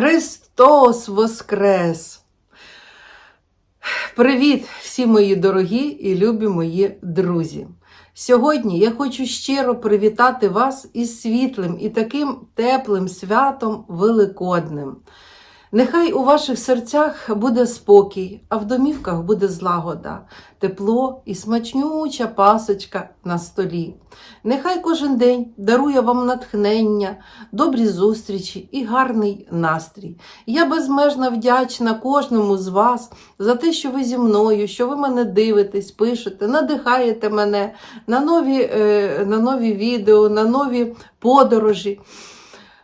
Христос Воскрес! Привіт, всі мої дорогі і любі мої друзі! Сьогодні я хочу щиро привітати вас із світлим і таким теплим святом Великодним. Нехай у ваших серцях буде спокій, а в домівках буде злагода, тепло і смачнюча пасочка на столі. Нехай кожен день дарує вам натхнення, добрі зустрічі і гарний настрій. Я безмежно вдячна кожному з вас за те, що ви зі мною, що ви мене дивитесь, пишете, надихаєте мене на нові, е, на нові відео, на нові подорожі.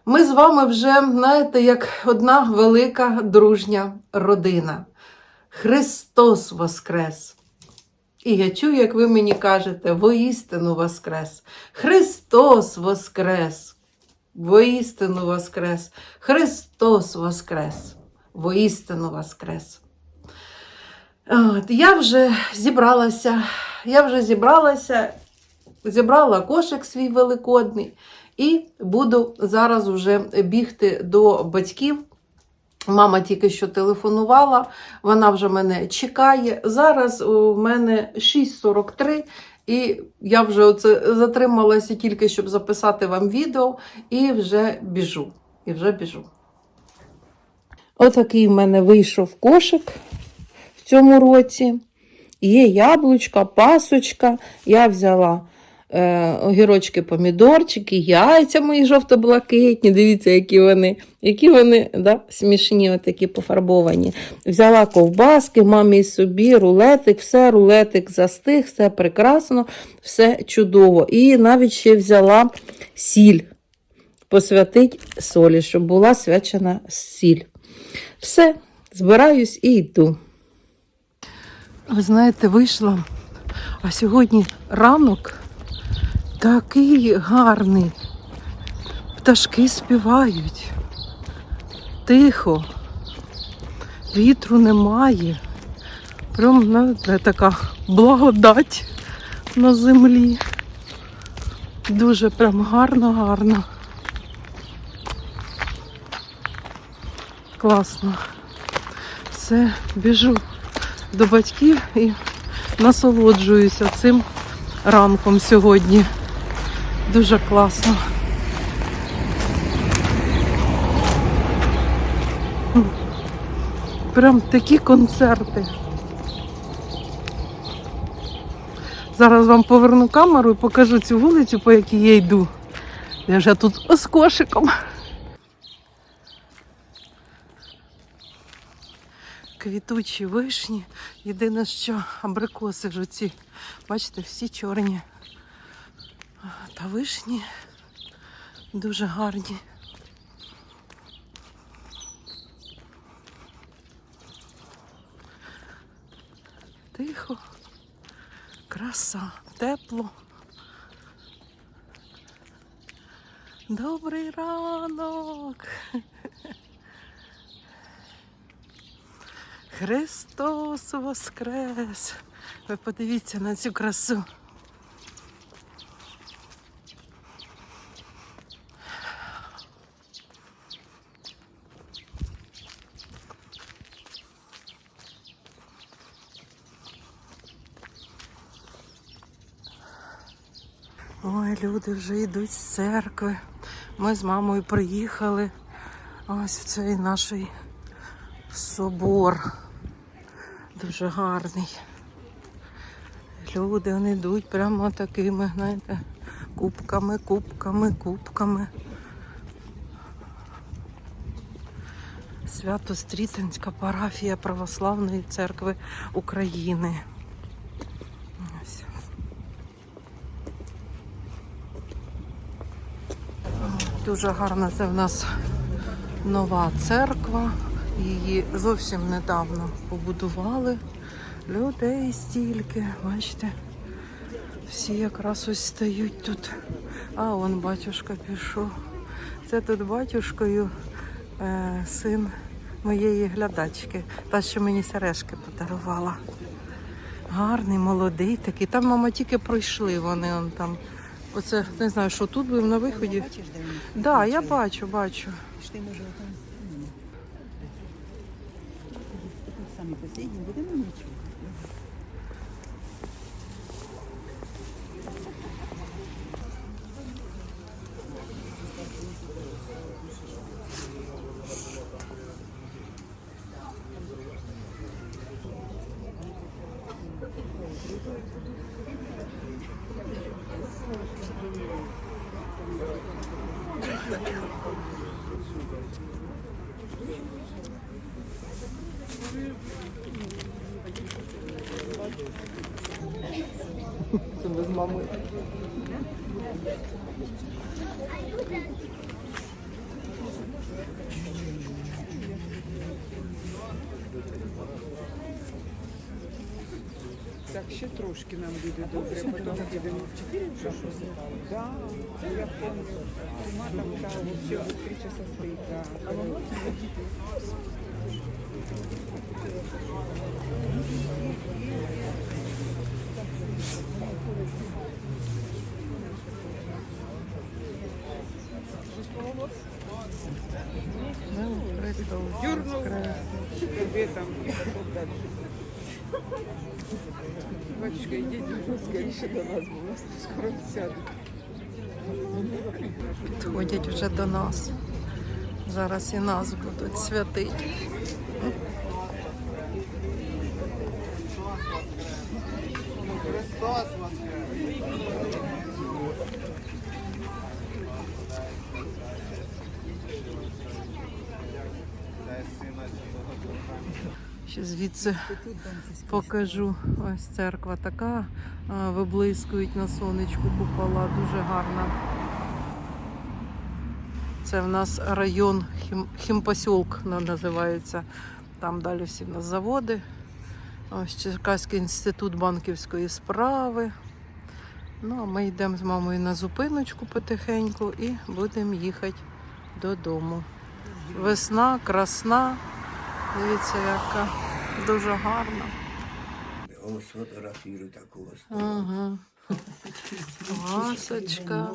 Ми з вами вже, знаєте, як одна велика дружня родина. Христос Воскрес! І я чую, як ви мені кажете, воістину Воскрес! Христос Воскрес! Воістину Воскрес! Христос Воскрес! Воістину Воскрес! От, я вже зібралася, я вже зібралася, зібрала кошик свій великодний. І буду зараз уже бігти до батьків. Мама тільки що телефонувала, вона вже мене чекає. Зараз у мене 6.43, і я вже оце затрималася тільки, щоб записати вам відео, і вже біжу. І вже біжу. Отакий в мене вийшов кошик в цьому році. Є яблучка, пасочка. Я взяла огірочки, помідорчики, яйця мої жовто-блакитні. Дивіться, які вони, які вони да, смішні, отакі пофарбовані. Взяла ковбаски, мамі собі, рулетик, все, рулетик застиг, все прекрасно, все чудово. І навіть ще взяла сіль. Посвятить солі, щоб була свячена сіль. Все, збираюсь і йду. Ви знаєте, вийшла, а сьогодні ранок такий гарний. Пташки співають. Тихо, вітру немає. Прям знаєте, така благодать на землі. Дуже прям гарно, гарно. Класно. Все, біжу до батьків і насолоджуюся цим ранком сьогодні. Дуже класно. Прям такі концерти. Зараз вам поверну камеру і покажу цю вулицю, по якій я йду. Я вже тут з кошиком. Квітучі вишні. Єдине, що абрикоси ж оці, бачите, всі чорні. Та вишні дуже гарні. Тихо, краса, тепло. Добрий ранок. Христос Воскрес! Ви подивіться на цю красу. Ой, люди вже йдуть з церкви. Ми з мамою приїхали ось в цей наш собор. Дуже гарний. Люди вони йдуть прямо такими, знаєте, кубками, кубками, кубками. Свято-Стрітинська парафія Православної церкви України. Ось. Дуже гарна це в нас нова церква. Її зовсім недавно побудували. Людей стільки, бачите, всі якраз ось стають тут. А он батюшка пішов. Це тут батюшкою е, син моєї глядачки, та, що мені сережки подарувала. Гарний, молодий такий. Там, мама, тільки пройшли вони он там. Оце не знаю, що тут був на виході. Так, да, я бачу, бачу. Ти може там самі посідні, будемо нічого. Ми з мамою. Так, ще трошки нам буде добре, потім підемо в 4 вже щось. Да, я пам'ятаю. Ума там та вообще в 3 часа стоїть. А воно це Батюшка, идите, скоріше до нас, бо скоро сядуть. Підходять вже до нас. Зараз і нас будуть святити. Ще звідси покажу. Ось церква така. Виблискують на сонечку купола. Дуже гарна. Це в нас район Хім, Хімпосьолк на- називається. Там далі всі в нас заводи. Ось Черкаський інститут банківської справи. Ну, а ми йдемо з мамою на зупиночку потихеньку і будемо їхати додому. Весна, красна. Дивіться, яка дуже гарна. Ось фотографірую таку ось. Ага. Масочка,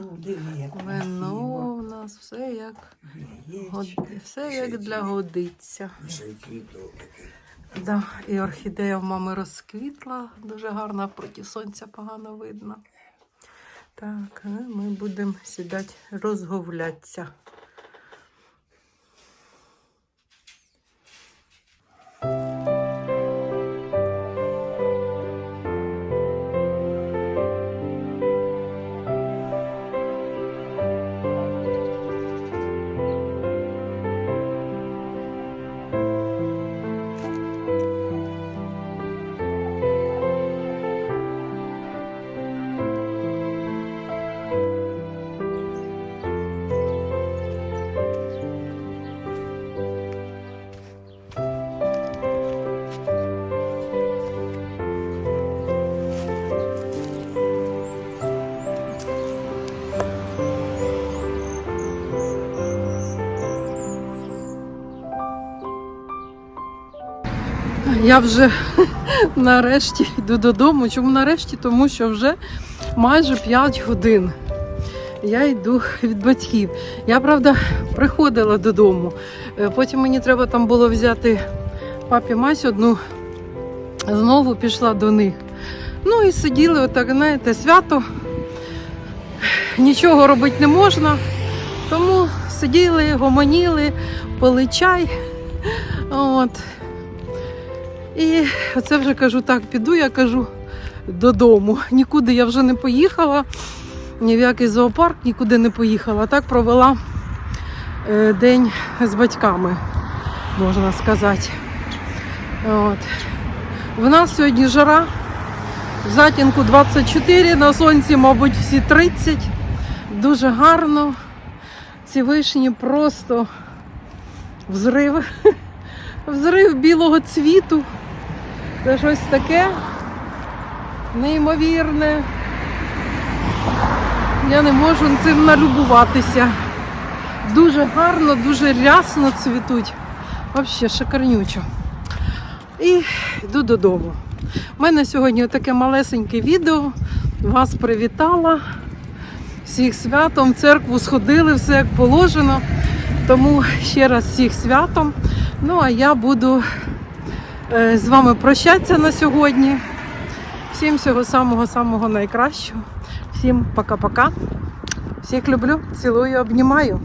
вино у нас, все як, все як для годиться. Да, і орхідея в мами розквітла, дуже гарна, проти сонця погано видно. Так, ми будемо сідати розговлятися. Я вже нарешті йду додому. Чому нарешті? Тому що вже майже 5 годин. Я йду від батьків. Я, правда, приходила додому. Е, Потім мені треба там було взяти папі мась одну. Знову пішла до них. Ну і сиділи, отак, знаєте, свято. Нічого робити не можна. Тому сиділи, гомоніли, пили чай. От. І оце вже кажу, так, піду, я кажу додому. Нікуди я вже не поїхала, ні в який зоопарк нікуди не поїхала. Так провела е, день з батьками, можна сказати. От. В нас сьогодні жара, в затінку 24, на сонці, мабуть, всі 30. Дуже гарно. Ці вишні просто взрив. Взрив білого цвіту. Це щось таке неймовірне. Я не можу цим налюбуватися. Дуже гарно, дуже рясно цвітуть. Взагалі шикарнючо. І йду додому. У мене сьогодні таке малесеньке відео. Вас привітала. Всіх святом, в церкву сходили, все як положено. Тому ще раз всіх святом. Ну, а я буду з вами прощатися на сьогодні. Всім всього самого-самого найкращого. Всім пока-пока. Всіх люблю, цілую, обнімаю.